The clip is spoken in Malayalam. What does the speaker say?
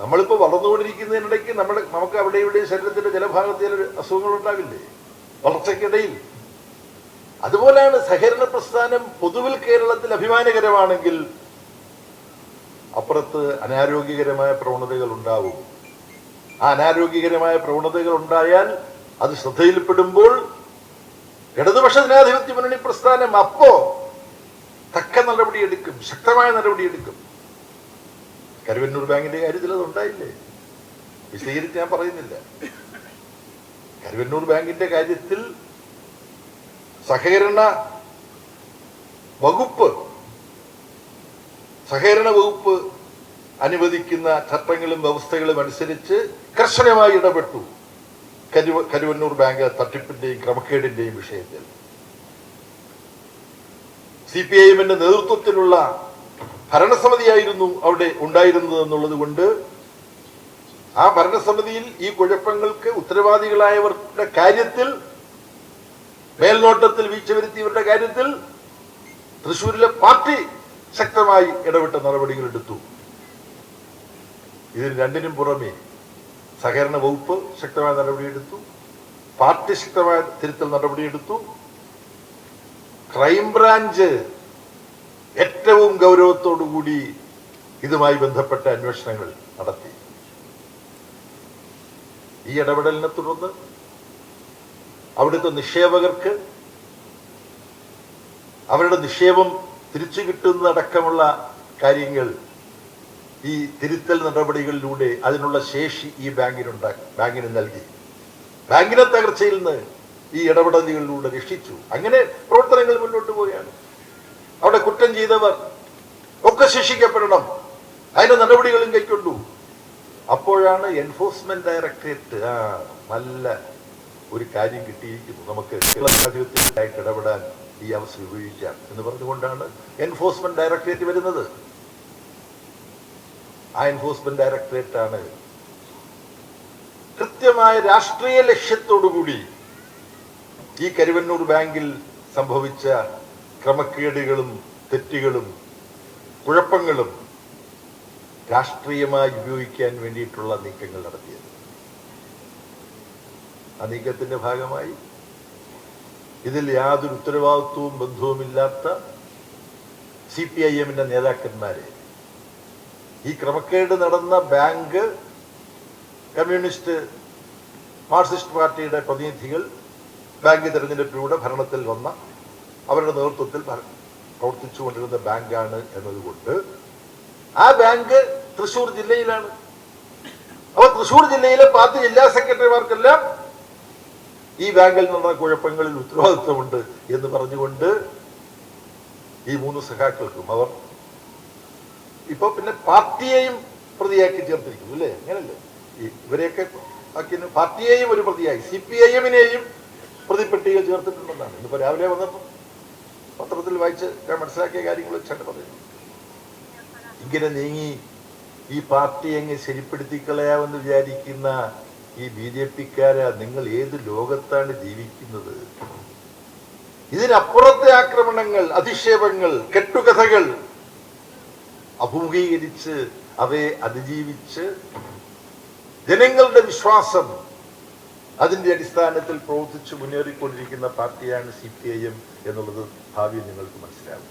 നമ്മളിപ്പോൾ വളർന്നുകൊണ്ടിരിക്കുന്നതിനിടയ്ക്ക് നമ്മൾ നമുക്ക് അവിടെ ഇവിടെ ശരീരത്തിന്റെ ചില ഭാഗത്ത് ചില അസുഖങ്ങൾ ഉണ്ടാവില്ലേ വളർച്ചയ്ക്കിടയിൽ. അതുപോലെയാണ് സഹകരണ പ്രസ്ഥാനം പൊതുവിൽ കേരളത്തിൽ അഭിമാനകരമാണെങ്കിൽ അപ്പുറത്ത് അനാരോഗ്യകരമായ പ്രവണതകൾ ഉണ്ടാവും. ആ അനാരോഗ്യകരമായ പ്രവണതകൾ ഉണ്ടായാൽ അത് ശ്രദ്ധയിൽപ്പെടുമ്പോൾ ഇടതുപക്ഷ ജനാധിപത്യ മുന്നണി പ്രസ്ഥാനം അപ്പോ തക്ക നടപടിയെടുക്കും ശക്തമായ നടപടിയെടുക്കും. കരുവന്നൂർ ബാങ്കിന്റെ കാര്യത്തിൽ അത് ഉണ്ടായില്ലേ? വിശദീകരിച്ച് ഞാൻ പറയുന്നില്ല. കരുവന്നൂർ ബാങ്കിന്റെ കാര്യത്തിൽ സഹകരണ വകുപ്പ് സഹകരണ വകുപ്പ് അനുവദിക്കുന്ന ചട്ടങ്ങളും വ്യവസ്ഥകളും അനുസരിച്ച് കർശനമായി ഇടപെട്ടു. കരുവ കരുവന്നൂർ ബാങ്ക് തട്ടിപ്പിന്റെയും ക്രമക്കേടിന്റെയും വിഷയത്തിൽ. സി പി ഐ എമ്മിന്റെ നേതൃത്വത്തിലുള്ള ഭരണസമിതിയായിരുന്നു അവിടെ ഉണ്ടായിരുന്നത് എന്നുള്ളത് കൊണ്ട് ആ ഭരണസമിതിയിൽ ഈ കുഴപ്പങ്ങൾക്ക് ഉത്തരവാദികളായവരുടെ കാര്യത്തിൽ മേൽനോട്ടത്തിൽ വീഴ്ച വരുത്തിയവരുടെ കാര്യത്തിൽ തൃശൂരിലെ പാർട്ടി ശക്തമായി ഇടപെട്ട നടപടികൾ എടുത്തു. ഇതിന് രണ്ടിനും പുറമെ സഹകരണ വകുപ്പ് ശക്തമായ നടപടിയെടുത്തു പാർട്ടി ശക്തമായ തിരുത്തൽ നടപടിയെടുത്തു ക്രൈംബ്രാഞ്ച് ഏറ്റവും ഗൗരവത്തോടുകൂടി ഇതുമായി ബന്ധപ്പെട്ട അന്വേഷണങ്ങൾ നടത്തി. ഈ ഇടപെടലിനെ തുടർന്ന് അവിടുത്തെ നിക്ഷേപകർക്ക് അവരുടെ നിക്ഷേപം തിരിച്ചു കിട്ടുന്നതടക്കമുള്ള കാര്യങ്ങൾ ഈ തിരുത്തൽ നടപടികളിലൂടെ അതിനുള്ള ശേഷി ഈ ബാങ്കിനുണ്ടാക്കി ബാങ്കിന് നൽകി. ബാങ്കിനെ തകർച്ചയിൽ നിന്ന് ഈ ഇടപെടലുകളിലൂടെ രക്ഷിച്ചു. അങ്ങനെ പ്രവർത്തനങ്ങൾ മുന്നോട്ട് പോവുകയാണ്. അവിടെ കുറ്റം ചെയ്തവർ ഒക്കെ ശിക്ഷിക്കപ്പെടണം. അതിന്റെ നടപടികളും കൈക്കൊണ്ടു അപ്പോഴാണ് എൻഫോഴ്സ്മെന്റ് ഡയറക്ടറേറ്റ് ആ നല്ല ഒരു കാര്യം കിട്ടിയിരിക്കുന്നു നമുക്ക് സാഹചര്യത്തിലായിട്ട് ഇടപെടാൻ ഈ അവസരം ഉപയോഗിക്കാം എന്ന് പറഞ്ഞുകൊണ്ടാണ് എൻഫോഴ്സ്മെന്റ് ഡയറക്ടറേറ്റ് വരുന്നത്. ആ എൻഫോഴ്സ്മെന്റ് ഡയറക്ടറേറ്റ് ആണ് കൃത്യമായ രാഷ്ട്രീയ ലക്ഷ്യത്തോടുകൂടി ഈ കരുവന്നൂർ ബാങ്കിൽ സംഭവിച്ച ക്രമക്കേടുകളും തെറ്റുകളും കുഴപ്പങ്ങളും രാഷ്ട്രീയമായി ഉപയോഗിക്കാൻ വേണ്ടിയിട്ടുള്ള നീക്കങ്ങൾ നടത്തിയത്. ആ നീക്കത്തിന്റെ ഭാഗമായി ഇതിൽ യാതൊരു ഉത്തരവാദിത്വവും ബന്ധവുമില്ലാത്ത സി പി ഐ എമ്മിന്റെ നേതാക്കന്മാരെ ഈ ക്രമക്കേട് നടന്ന ബാങ്ക് കമ്മ്യൂണിസ്റ്റ് മാർക്സിസ്റ്റ് പാർട്ടിയുടെ പ്രതിനിധികൾ ബാങ്ക് തെരഞ്ഞെടുപ്പിലൂടെ ഭരണത്തിൽ വന്ന അവരുടെ നേതൃത്വത്തിൽ പ്രവർത്തിച്ചു പ്രവർത്തിച്ചുകൊണ്ടിരുന്ന ബാങ്കാണ് എന്നതുകൊണ്ട് ആ ബാങ്ക് തൃശൂർ ജില്ലയിലാണ്. അപ്പൊ തൃശൂർ ജില്ലയിലെ പാർട്ടി ജില്ലാ സെക്രട്ടറിമാർക്കെല്ലാം ഈ ബാങ്കിൽ നടന്ന കുഴപ്പങ്ങളിൽ ഉത്തരവാദിത്വമുണ്ട് എന്ന് പറഞ്ഞുകൊണ്ട് ഈ മൂന്ന് സഖാക്കൾക്കും അവർ ഇപ്പൊ പിന്നെ പാർട്ടിയെയും പ്രതിയാക്കി ചേർത്തിരിക്കുന്നു അല്ലേ? അങ്ങനല്ലേ? ഇവരെയൊക്കെ പാർട്ടിയെയും ഒരു പ്രതിയായി സി പി ഐ എമ്മിനെയും പ്രതിപ്പെട്ടിക ചേർത്തിട്ടുണ്ടെന്നാണ്. ഇന്നിപ്പോ രാവിലെ വന്നപ്പോൾ പത്രത്തിൽ വായിച്ച് ഞാൻ മനസ്സിലാക്കിയ കാര്യങ്ങൾ വെച്ചാണ് പറയുന്നത് ഇങ്ങനെ നീങ്ങി ഈ പാർട്ടി അങ്ങ് ശരിപ്പെടുത്തി കളയാമെന്ന് വിചാരിക്കുന്ന ഈ ബി ജെ പിക്കാരാ നിങ്ങൾ ഏത് ലോകത്താണ് ജീവിക്കുന്നത്? ഇതിനപ്പുറത്തെ ആക്രമണങ്ങൾ അധിക്ഷേപങ്ങൾ കെട്ടുകഥകൾ അഭിമുഖീകരിച്ച് അവയെ അതിജീവിച്ച് ജനങ്ങളുടെ വിശ്വാസം അതിന്റെ അടിസ്ഥാനത്തിൽ പ്രവർത്തിച്ച് മുന്നേറിക്കൊണ്ടിരിക്കുന്ന പാർട്ടിയാണ് സി പി ഐ എം എന്നുള്ളത് ഭാവിയിൽ നിങ്ങൾക്ക് മനസ്സിലാവും.